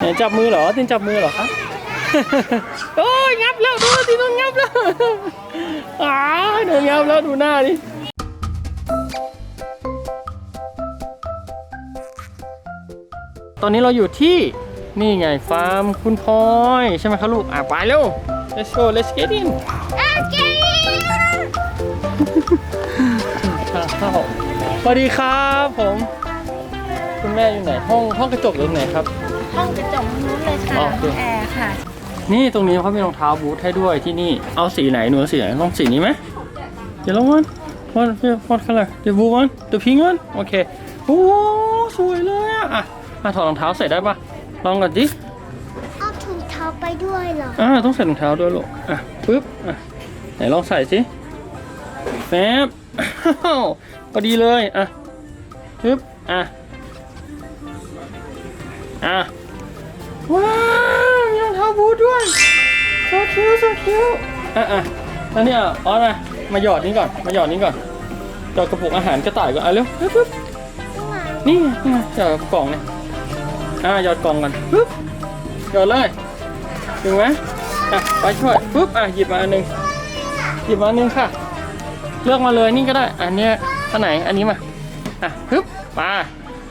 ไหนจับมือเหรอตินจับมือเหรอคะโอ้ยงับแล้วดูตินโดนงับแล้วอ้าโดนงับแล้วดูหน้าดิตอนนี้เราอยู่ที่นี่ไงฟาร์มคุณพลอยใช่ไหมคะลูกอะไปเร็ว let's go let's get in ข้าวสวัสดีครับผม คุณแม่อยู่ไหนห้องห้องกระจกอยู่ตรงไหนครับ ห้องกระจกนู้นเลยค่ะอ๋อโอเค แอร์ค่ะ นี่ตรงนี้เขามีรองเท้าบูทให้ด้วยที่นี่ เอาสีไหนหนูเอาสีไหนลองสีนี้ไหมเดี๋ยวลองวัน what what color the blue one the pink one โอเค โอ้สวยเลยอะอะอะถอดรองเท้าใส่ได้ปะลองก่อนดิ เอาถุงเท้าไปด้วยเหรอ อ่าต้องใส่รองเท้าด้วยลูกอะปึ๊บอะไหนลองใส่สิแฟบอ้าวพอดีเลยอะปึ๊บอะอะ ว้าวมีรองเท้าบูทด้วย so cute so cute อะอะแล้วเนี่ยอ๋อนะมาหยอดนี่ก่อน มาหยอดนี่ก่อนหยอดกระปุกอาหารกระต่ายก่อนอะเร็วปึ๊บปึ๊บนี่ไงนี่ไงหยอดกล่องเนี่ยอะหยอดกล่องก่อนปึ๊บหยอดเลยถึงไหมอะไปช่วยปุ๊บอะหยิบมาอันหนึงหยิบมาอันหนึงค่ะ เลือกมาเลยนี่ก็ได้ อันเนี้ยอันไหนอันนี้มาอะปึ๊บมา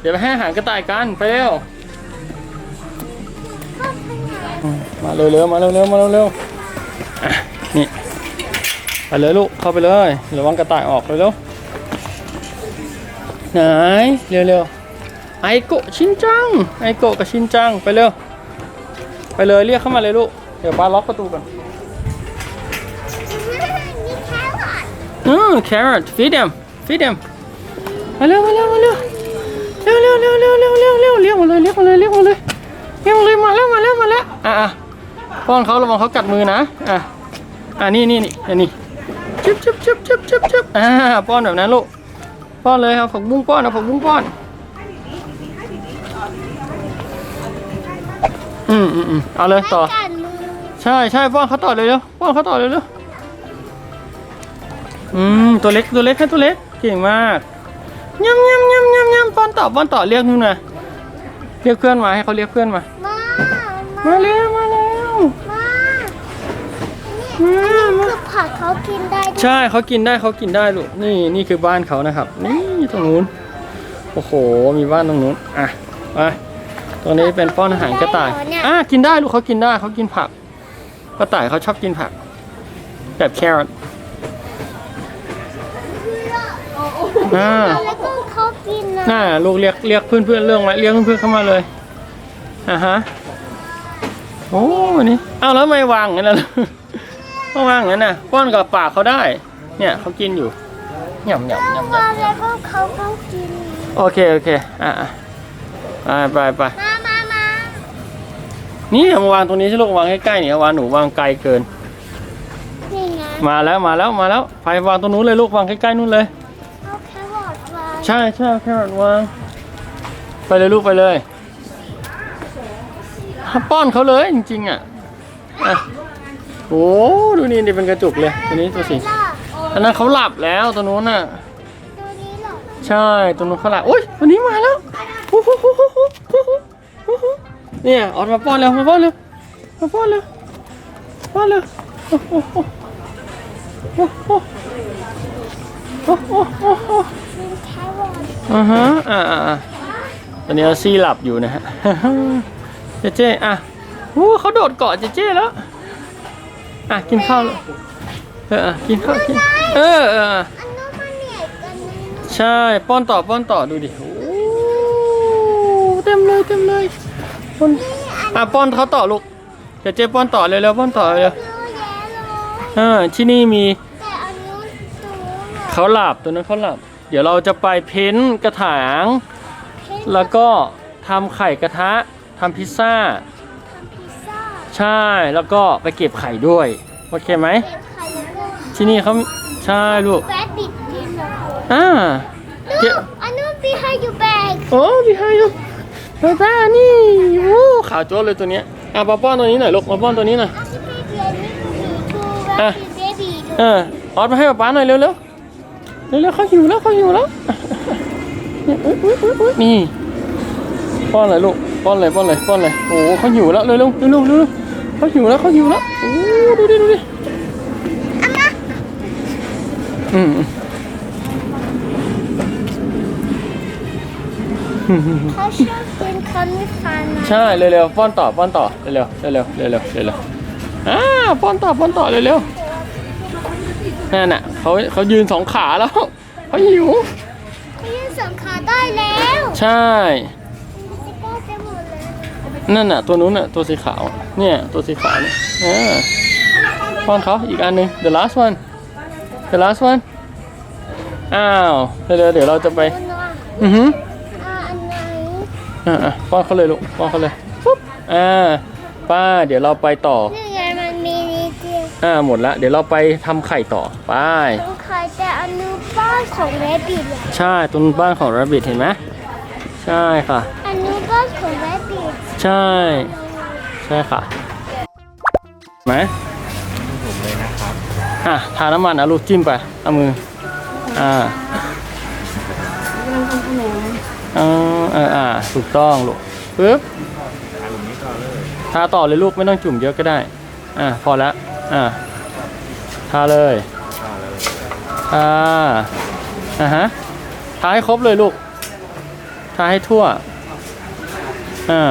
เดี๋ยวไปให้อาหารกระต่ายกันไปเร็ว มาเร็วๆมาเร็วๆมาเร็วๆนี่ไปเลยลูกเข้าไปเลยระวังกระต่ายออกเร็วๆไหนเร็วๆไอโกะชินจังไอโกะกับชินจังไปเร็วไปเลยเรียกเข้ามาเลยลูกเดี๋ยวป้าล็อกประตูก่อนมีแครอทอืม carrot feed them feed them มาเร็วมาเร็วมาเร็วเร็วเร็วเร็วเร็วเร็วเร็วเร็วเรียกมาเลยเรียกมาเลยเรียกมาเลยเรียกมาเลยมาแล้วมาแล้วมาแล้วอะอะ ป้อนเขาระวังเขากัดมือนะ อะ อะนี่นี่นี่อันนี้จุ๊บจุ๊บจุ๊บจุ๊บจุ๊บจุ๊บอ่า ป้อนแบบนั้นลูก ป้อนเลยครับผักบุ้งป้อนเอาผักบุ้งป้อน อืมอืมอืมเอาเลยต่อกัดมือใช่ใช่ป้อนเขาต่อเลยเร็วป้อนเขาต่อเลยเร็วอืมตัวเล็กตัวเล็กให้ตัวเล็กเก่งมากยำยำยำยำยำป้อนต่อป้อนต่อเรียกนู่นนะเรียกเพื่อนมาให้เขาเรียกเพื่อนมา มามาเร็วมาเร็วมามา คือผักเขากินได้ด้วยใช่เขากินได้เขากินได้ลูกนี่นี่คือบ้านเขานะครับ นี่ตรงนู้นโอ้โห มีบ้านตรงนู้นอะไปตรงนี้เป็นป้อนอาหารกระต่ายอะกินได้ลูกเขากินได้เขากินผักกระต่ายเขาชอบกินผัก แบบแครอทอ่าแล้วก็เขากินนะน่าลูกเรียกเรียกเพื่อนเพื่อนๆเรื่องไว้เรียกเพื่อนเพื่อนๆเข้ามาเลยอะฮะโอ้วันนี้เอ้าแล้วทำไม่วางอย่างนั้นล่ะ ไม่วางอย่างนั้นน่ะป้อนกับปากเขาได้ เนี่ยเขากินอยู่หย่ำหย่ำหย่ำหมาย่ำแล้วก็เขาต้องกิน โอเคโอเคอะอะไปไปไปมามามานี่เอามาวางตรงนี้ใช่ลูกวางใกล้ๆเนี่ยวางหนูวางไกลเกิน นี่ไงมาแล้วมาแล้วมาแล้วไปวางตรงนู้นเลยลูกวางใกล้ๆนู้นเลย เอาแครอทไว้ใช่ใช่แครอทวางไปเลยลูกไปเลยป้อนเขาเลยจริงๆอะอะ โอ้ดูนี่นี่เป็นกระจุกเลยตัวนี้ตัวสีอันนั้นเขาหลับแล้วตัวนู้นน่ะใช่ตัวนู้นเขาหลับโอ้ยตัวนี้มาแล้วเนี่ยออกมาป้อนเร็วมาป้อนเร็วมาป้อนเร็วป้อนเร็วอ่าฮะอ่าอ่าตอนนี้ซี่หลับอยู่นะฮะเจ๊เจ๊อะโอ้เขาโดดเกาะเจ๊เจ๊แล้ว อะกินข้าวแล้วเอออะกินข้าวกินเออเอออะอันนู้นมันเหนียวกันนะใช่ป้อนต่อป้อนต่อดูดิโอ้เต็มเลยเต็มเลยป้อนอะป้อนเขาต่อลูกเจเจป้อนต่อเร็วๆป้อนต่อเร็วเยอะแยะเลยอ่าที่นี่มีแต่อันนู้นตัวน่ะเขาหลับตัวนั้นเขาหลับ เดี๋ยวเราจะไปเพ้นท์กระถางเค้กแล้วก็ทำไข่กระทะทำพิซซ่าทำพิซซ่า ใช่แล้วก็ไปเก็บไข่ด้วยโอเคไหมเก็บไข่แล้วก็ที่นี่เขาใช่ลูกแฟตบิดกินเหรออ่าเก็บลูกอันนู้น behind your bag โอ้พี่ให้อยู่ไปป้านี่โอ้ขาวโจ้เลยตัวเนี้ยอะมาป้อนตัวนี้หน่อยลูกมาป้อนตัวนี้หน่อยอันนี้เป็นเบียร์นี่คือคืออะว่าคือ baby เออออดมาให้ป๊าป๊าหน่อยเร็วๆเร็วเร็วๆเขาหิวแล้วเขาหิวแล้วเนี่ยอุ๊ยอุ๊ยอุ๊ยอุ๊ยนี่ป้อนเลยลูกโอป้อนเลยป้อนเลยป้อนเลยโอ้เขาหิวแล้วเร็วเร็วเร็วเร็วเร็ว เขาหิวแล้วเขาหิวแล้วโอ้ดูดิดูดิอืมเขาชอบกินคอนมิฟานนะใช่เร็วๆป้อนต่อป้อนต่อเร็วๆเร็วๆเร็วๆเร็วๆเร็วๆอ่าป้อนต่อป้อนต่อเร็วๆนั่นน่ะเขาเขายืนสองขาแล้วเขาหิวเขายืนสองขาได้แล้ว ใช่ นั่นน่ะ ตัวนู้นน่ะ ตัวสีขาว เนี่ย ตัวสีขาวเนี่ยเออป้อนเขาอีกอันหนึ่ง the last one the last one อ้าวเร็วๆเดี๋ยวเราจะไปคุณว่าอือหืออ่าอันไหนอ่าอะป้อนเขาเลยลูก ป้อนเขาเลยปุ๊บอ่า ป้า เดี๋ยวเราไปต่อ นี่ไงมันมีนิดเดียวอ่า หมดละ เดี๋ยวเราไปทำไข่ต่อ ไป ต้องขายแต่อนุบ้านของแรบบิทเลยใช่ตรงบ้านของ Rabbit เห็นไหม ใช่ค่ะอนุ บ้านของแรบบิทใช่ ใช่ค่ะไหมผมเลยนะครับอะทาน้ำมันเอาลูกจิ้มไปเอามือ อ่าเออเอออ่าถูกต้องลูกปึ๊บทานหลุมนี้ก่อนเลยทาต่อเลยลูกไม่ต้องจุ่มเยอะก็ได้ อ่าพอแล้วอ่าทาเลยต่อเลยทาอ่าฮะทาให้ครบเลยลูกทาให้ทั่ว อ่า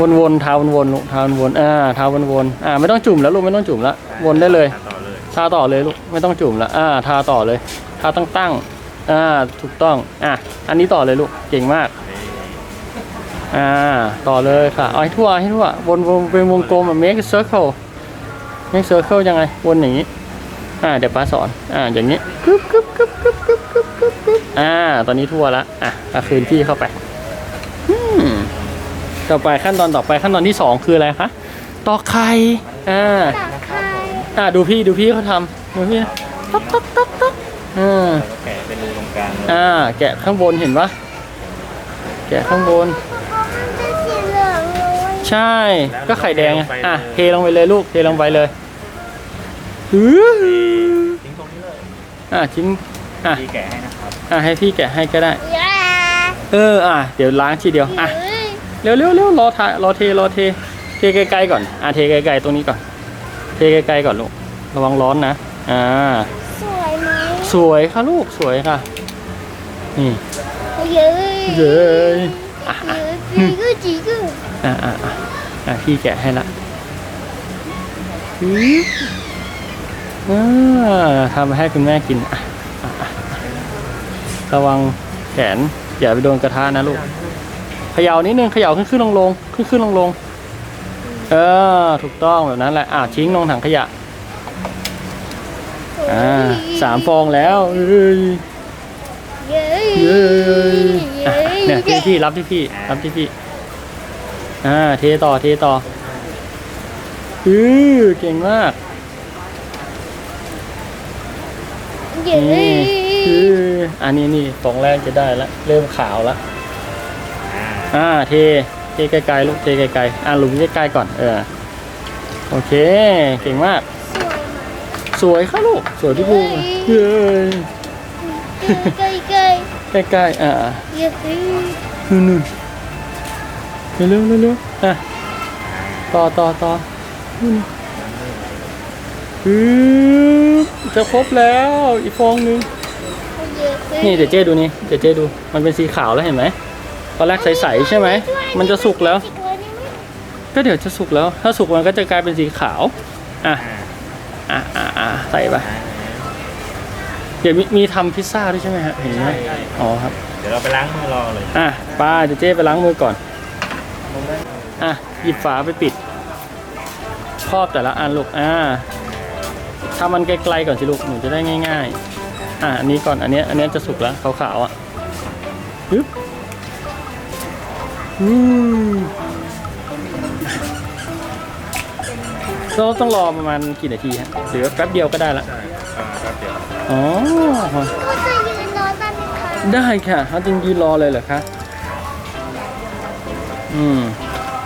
วนวนเท้าวนวนลูกทาวนวนอ่าเท้าวนวนอ่าไม่ต้องจุ่มแล้วลูกไม่ต้องจุ่มละวนได้เลย ทาต่อเลยลูกไม่ต้องจุ่มละอ่าทาต่อเลยทาตั้งตั้งอ่าถูกต้องอะอันนี้ต่อเลยลูกเก่งมากอ่าต่อเลยค่ะเอาให้ทั่วให้ทั่ววนวนเป็นวงกลมแบบ make circle make circle ยังไงวนอย่างนี้อ่าเดี๋ยวป้าสอนอ่าอย่างนี้กึ๊บกึ๊บกึ๊บกึ๊บกึ๊บกึ๊บอ่าตอนนี้ทั่วละอะคืนพี่เข้าไป ต่อไปขั้นตอนต่อไปขั้นตอนที่สองคืออะไรคะตอกไข่อ่าตักไข่อะดูพี่ดูพี่เขาทำดูพี่นะต๊อกต๊อกต๊อกต๊อกอ่าแล้วก็แกะเป็นรูตรงกลางเลยอ่าแกะข้างบนเห็นปะแกะข้างบนมันจะสีเหลืองเลยใช่ก็ไข่แดงไงอะเทลงไปเลยลูกเทลงไปเลยหือทิ้งตรงนี้เลยอะทิ้งอะพี่แกะให้นะครับอะให้พี่แกะให้ก็ได้ยาเอออะเดี๋ยวล้างทีเดียวอะ เฮ้ยเร็วเร็วเร็วรอทารอเทรอเท เทไกลๆก่อน อะเทไกลๆตรงนี้ก่อน เทไกลๆก่อนลูก ระวังร้อนนะ อ่า สวยไหมสวยค่ะลูกสวยค่ะ นี่ เย้ยเย้ยเย้ยจีก็จีก็อ่าอ่าอ่าอ่าพี่แกะให้ละอืออ่าทำให้คุณแม่กินอะอะอะระวังแขนอย่าไปโดนกระทะนะลูกเขย่านิดนึงเขย่าขึ้นขึ้นลงลงขึ้นขึ้นลงลงเออ ถูกต้องแบบนั้นแหละอ่าทิ้งลงถังขยะอ่าสามฟองแล้วเอ้ยเย้ยเย้ยอะเนี่ยพี่พี่รับที่พี่รับที่พี่อ่าเทต่อเทต่ออือเก่งมากเย้นี่ยอืออันนี้นี่ฟองแรกจะได้แล้วเริ่มขาวแล้ว อ่าอ่าเทเทไกลๆลูกเทไกลๆอ่าหลุมใกล้ๆก่อนเออโอเคเก่งมาก สวยไหมสวยค่ะลูกสวยที่ภูมิเย้ยเกยเกยใกล้ๆอ่าเย้ยนู่นนู่นเร็วๆเร็วๆอะต่อต่อต่อนู่นอือจะครบแล้วอีกฟองนึงนี่เดี๋ยวเจ๊ดูนี่เดี๋ยวเจ๊ดู มันเป็นสีขาวแล้วเห็นไหม ตอนแรกใสๆใช่ไหม มันจะสุกแล้ว ก็เดี๋ยวจะสุกแล้ว ถ้าสุกมันก็จะกลายเป็นสีขาว อะอ่าอะอะอะใส่ไป เดี๋ยวมีมีทำพิซซ่าด้วยใช่ไหมฮะ เห็นไหมอ๋อครับ เดี๋ยวเราไปล้างมือรอเลย อะป้าเดี๋ยวเจ๊ไปล้างมือก่อน อะ หยิบฝาไปปิด ครอบแต่ละอันลูก อ่าทำมันไกลๆก่อนสิลูก หนูจะได้ง่าย ๆ อะอันนี้ก่อน อันเนี้ย อันเนี้ยจะสุกแล้วขาวๆอะปึ๊บอืม เราต้องรอประมาณกี่นาทีฮะหรือว่าแป๊บเดียวก็ได้ละ ใช่อ่าครับเดี๋ยวอ๋อ ก็จะยืนรอได้ไหมคะได้ค่ะเขาจริงยืนรอเลยเหรอคะ อืม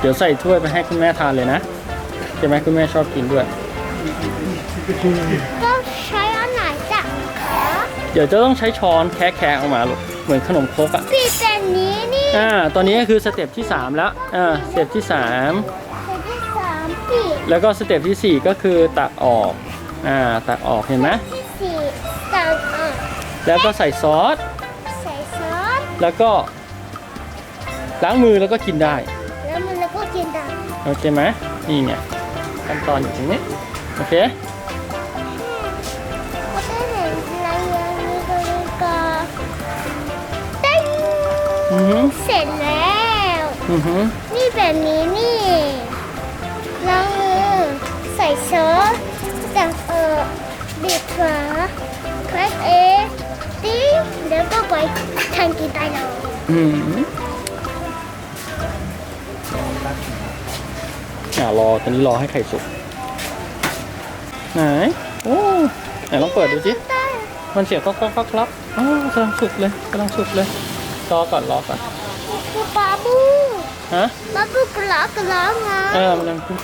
เดี๋ยวใส่ถ้วยไปให้คุณแม่ทานเลยนะใช่ไหมคุณแม่ชอบกินด้วย ก็ใช้อันไหนจับคะเดี๋ยวจะต้องใช้ช้อนแคะแคะออกมาลูกเหมือนขนมครกอะปิดแต่นี้นี่ อ่า ตอนนี้ก็คือสเต็ปที่ 3 แล้ว อ่า สเต็ปที่เซตที่สามปี3 แล้วก็สเต็ปทีสี่4 ก็คือตักออก อ่า ตักออกเห็นไหมที่สี่ต่างอะแล้วก็ใส่ซอส ใส่ซอสแล้วก็ล้างมือแล้วก็กินได้ แล้วมันแล้วก็กินได้โอเคไหมนี่ไงขั้นตอนอยู่ตรงนี้ โอเค อือหือเสร็จแล้ว อือหือนี่แบบนี้นี่ล้างมือใส่ซอสจากเออบีบฝาแครกเองติ้งแล้วก็ไปทานกินได้เลยอืมอ่ารอตอนนี้รอให้ไข่สุก ไหน โอ้ไหนลองเปิดดูสิได้มันเสียงก๊อกก๊อกก๊อกครับอ๋อกำลังสุกเลยกำลังสุกเลย รอก่อนรอก่อนคือปลาบูฮะปลาบูกระลอกกระลอกไงเออมันกำลังพูด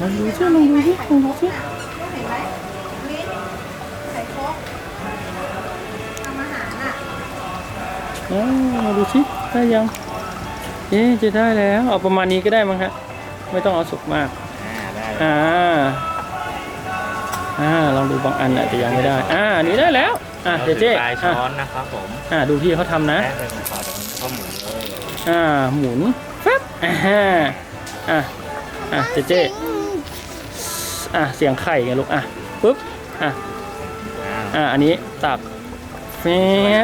ลองดูสิลองดูสิลองดูสิเออมาดูสิได้ยังเอ๊ะจะได้แล้ว เอาประมาณนี้ก็ได้มั้งฮะ ไม่ต้องเอาสุกมาก อ่าได้อ่า อ่าลองดูบางอันอาจจะยังไม่ได้ อ่าอันนี้ได้แล้ว อะเราเจเจถือปลายช้อะอนนะครับผมอ่าดูพี่เขาทำนะแป้งไปตรงขอบตรงนี้ก็หมุนเลยอ่าหมุนแฟบอ่าฮะอะอะเจเจอะเสียงไข่ไงลูกอะปุ๊บอะอ่าอะอันนี้ตักแฟ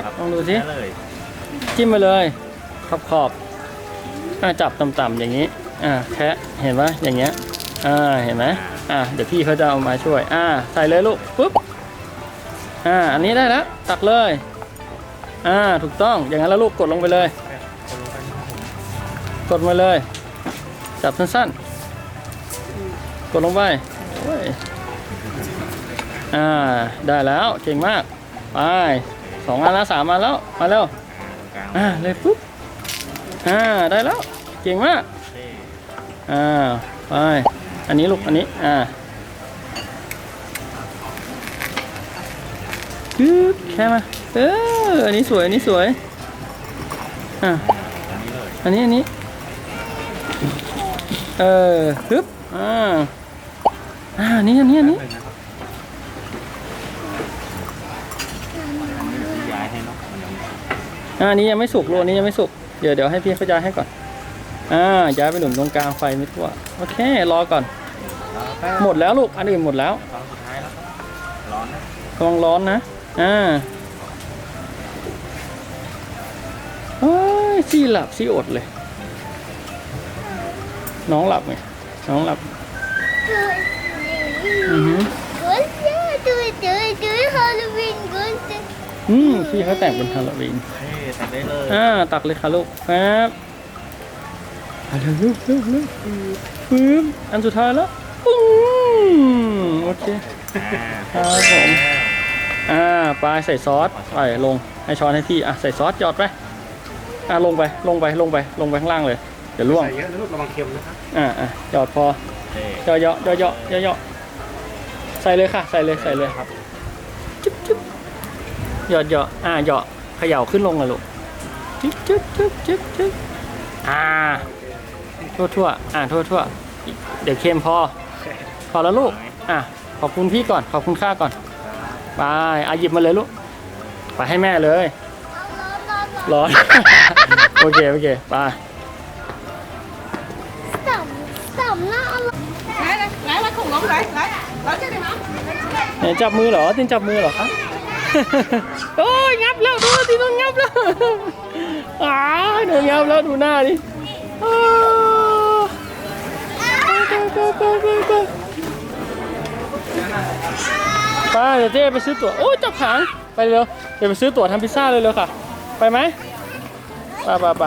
บลองดูสิได้เลยจิ้มไปเลยขอบขอบๆอะจับต่ำๆอย่างนี้อ่าแคะเห็นไหมอย่างเงี้ยอ่าเห็นไหม อ่าเดี๋ยวพี่เขาจะเอามาช่วย อ่าใส่เลยลูกปุ๊บอ่าอันนี้ได้แล้วตักเลย อ่าถูกต้องอย่างนั้นแล้วลูกกดลงไปเลย กดมาเลย จับสั้นๆ กดลงไปโอ้ยอ่าได้แล้วเก่งมากไปสองอันแล้วสามอันแล้วมาเร็วอ่าเลยปุ๊บอ่าได้แล้วเก่งมากอ่าไป อันนี้ลูก อันนี้ อ่าปึ๊บแค่มา เออ อันนี้สวย อันนี้สวย อ่าอันนี้ อันนี้ เออปึ๊บอ่า อ่านี้ อันนี้ อันนี้อันนี้ยังอ่านี่ยังไม่สุกลูกอันนี้ยังไม่สุก เดี๋ยวเดี๋ยวให้พี่เขาย้ายให้ก่อน อ่าย้ายไปหนุนตรงกลางไฟไม่ทั่ว โอเค รอก่อน หมดแล้วลูก อันอื่นหมดแล้วตอนสุดท้ายแล้วครับร้อนนะระวังร้อนนะ อ่าเอ้ยซี่หลับซี่อดเลย น้องหลับไหมน้องหลับ อือหือกุนเจ้ดูดูดูฮาโลวีนกุนเจ้อืมพี่เขาแต่งเป็นฮาโลวีนเท่ตัดได้เลยอ่าตักเลยค่ะลูกแป๊บเอาเร็วเร็วเร็วเร็วปึ๊บอันสุดท้ายแล้ว ปุ้งโอเคอ่าครับผมอ่าปลายใส่ซอสไปลงให้ช้อนให้พี่อะใส่ซอสหยอดไปอะลงไปลงไปลงไปลงไปข้างล่างเลยเดี๋ยวล่วงใส่เยอะนะลูกระวังเค็มนะครับอ่าอะหยอดพอเท่เยอะเยอะเยอะเยอะเยอะใส่เลยค่ะ ใส่เลยใส่เลยครับจุ๊บจุ๊บหยอดหยอดอ่าหยอดเขย่าขึ้นลงเลยลูกจุ๊บจุ๊บจุ๊บจุ๊บจุ๊บอ่าทั่วทั่วๆอ่าทั่วทั่วๆเดี๋ยวเค็มพอ พอแล้วลูก อะ ขอบคุณพี่ก่อน ขอบคุณข้าก่อน ไปอาหยิบมาเลยลูก ไปให้แม่เลย ร้อน โอเค โอเค ไปต่ำต่ำน่าอร่อยไหนไหนไหนของน้องไหนไหนไหนจะได้ไหมไหนจับมือเหรอตินจับมือเหรอคะโอ้ยงับแล้วดูที่นุ่นงับแล้วอ้าหนูงับแล้วดูหน้าดิอ้ Ah! ไปเดี๋ยวเจ๊ไปซื้อตั๋วโอ้ยจับหางไปเร็วเดี๋ยวไปซื้อตั๋วทำพิซซ่าเลยเร็วค่ะ ไปไหมไปไปไป